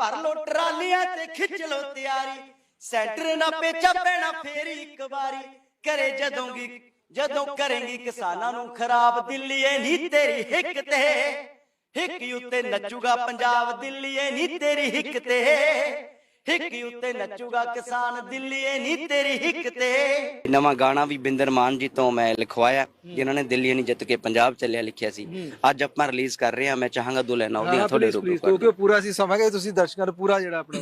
ਭਰ ਲੋ ਟਰਾਲੀਆਂ ਤੇ ਖਿੱਚ ਲੋ ਤਿਆਰੀ। ਸੈਂਟਰ ਨਾ ਪੇਚਾ ਪੈਣਾ ਫੇਰੀ ਇੱਕ ਵਾਰੀ। ਕਰੇ ਜਦੋਂਗੀ ਜਦੋਂ ਕਰੇਗੀ ਕਿਸਾਨਾਂ ਨੂੰ ਖਰਾਬ ਦਿੱਲੀਏ ਨਹੀਂ ਤੇਰੀ ਹਿੱਕ ਤੇ। ਹਿੱਕ ਉੱਤੇ ਨੱਚੂਗਾ ਪੰਜਾਬ ਦਿੱਲੀਏ ਨਹੀਂ ਤੇਰੀ ਹਿੱਕ ਤੇ। ਹਿੱਕ ਉੱਤੇ ਨੱਚੂਗਾ ਕਿਸਾਨ ਦਿੱਲੀਏ ਨਹੀਂ ਤੇਰੀ ਹਿੱਕ ਤੇ। ਨਵਾਂ ਗਾਣਾ ਵੀ ਬਿੰਦਰ ਮਾਨ ਜੀ ਤੋਂ ਮੈਂ ਲਿਖਵਾਇਆ ਜਿਨ੍ਹਾਂ ਨੇ ਦਿੱਲੀ ਨਹੀਂ ਜਿੱਤ ਕੇ ਪੰਜਾਬ ਚੱਲਿਆ ਲਿਖਿਆ ਸੀ। ਅੱਜ ਆਪਾਂ ਰਿਲੀਜ਼ ਕਰ ਰਹੇ ਹਾਂ ਮੈਂ ਚਾਹਾਂਗਾ ਦੋ ਲੈਣਾ ਉਹਦੀਆਂ ਤੁਹਾਡੇ ਕਰ ਕਿਉਂਕਿ ਪੂਰਾ ਸੀ ਸਮਾਂਗੇ ਤੁਸੀਂ ਦਰਸ਼ਕਾਂ ਨੂੰ ਪੂਰਾ ਜਿਹੜਾ ਆਪਣਾ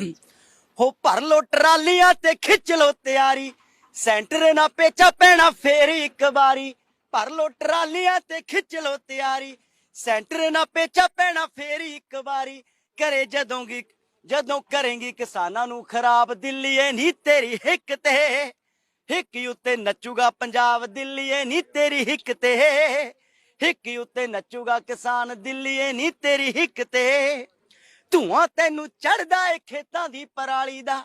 ਹੋ। ਭਰ ਲੋ ਟਰਾਲੀਆਂ ਤੇ ਖਿੱਚ ਲੋ ਤਿਆਰੀ ਸੈਂਟਰ ਨਾ ਪੇਚਾ ਪੈਣਾ ਫੇਰ ਇੱਕ ਵਾਰੀ। ਭਰ ਲੋ ਟਰਾਲੀਆਂ ਤੇ ਖਿੱਚ ਲੋ ਤਿਆਰੀ ਸੈਂਟਰ ਨਾ ਪੇਚਾ ਪੈਣਾ ਫੇਰ ਇੱਕ ਵਾਰੀ। ਕਰੇ ਜਦੋਂਗੀ ਜਦੋਂ ਕਰੇਂਗੀ ਕਿਸਾਨਾਂ ਨੂੰ ਖਰਾਬ ਦਿੱਲੀਏ ਨਹੀਂ ਤੇਰੀ ਹਿੱਕ ਤੇ। ਹਿੱਕ ਉੱਤੇ ਨੱਚੂਗਾ ਪੰਜਾਬ ਦਿੱਲੀਏ ਨਹੀਂ ਤੇਰੀ ਹਿੱਕ ਤੇ। ਹਿੱਕ ਉੱਤੇ ਨੱਚੂਗਾ ਕਿਸਾਨ ਦਿੱਲੀਏ ਨਹੀਂ ਤੇਰੀ ਹਿੱਕ ਤੇ। ਧੂਆਂ ਤੈਨੂੰ ਚੜਦਾ ਏ ਖੇਤਾਂ ਦੀ ਪਰਾਲੀ ਦਾ।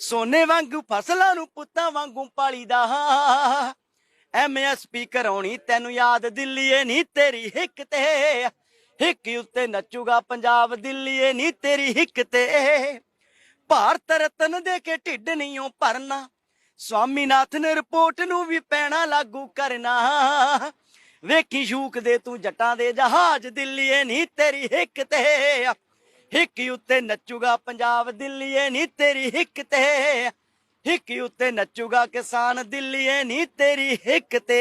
ਸੋਨੇ ਵਾਂਗੂ ਫਸਲਾਂ ਨੂੰ ਪੁੱਤਾਂ ਵਾਂਗੂ ਪਾਲੀ ਪਾਲੀਦਾ ਐਮਐਸਪੀ ਕਰਾਉਣੀ ਤੈਨੂੰ ਯਾਦ ਦਿੱਲੀਏ ਨਹੀਂ ਤੇਰੀ ਹਿੱਕ ਤੇ। ਹਿੱਕ ਉੱਤੇ ਨੱਚੂਗਾ ਪੰਜਾਬ ਦਿੱਲੀਏ ਨਹੀਂ ਤੇਰੀ ਹਿੱਕ ਤੇ। ਭਾਰਤ ਰਤਨ ਦੇ ਕੇ ਢਿੱਡ ਨਹੀਂ ਓ ਭਰਨਾ ਸਵਾਮੀਨਾਥ ਰਿਪੋਰਟ ਨੂੰ ਵੀ ਪੈਣਾ ਲਾਗੂ ਕਰਨਾ। ਵੇਖੀ ਸ਼ੂਕ ਦੇ ਤੂੰ ਜੱਟਾਂ ਦੇ ਜਹਾਜ਼ ਦਿੱਲੀਏ ਨਹੀਂ ਤੇਰੀ ਹਿੱਕ ਤੇ। ਹਿੱਕ ਉੱਤੇ ਨੱਚੂਗਾ ਪੰਜਾਬ ਦਿੱਲੀਏ ਨਹੀਂ ਤੇਰੀ ਹਿੱਕ ਤੇ। ਹਿੱਕ ਉੱਤੇ ਨੱਚੂਗਾ ਕਿਸਾਨ ਦਿੱਲੀਏ ਨਹੀਂ ਤੇਰੀ ਹਿੱਕ ਤੇ।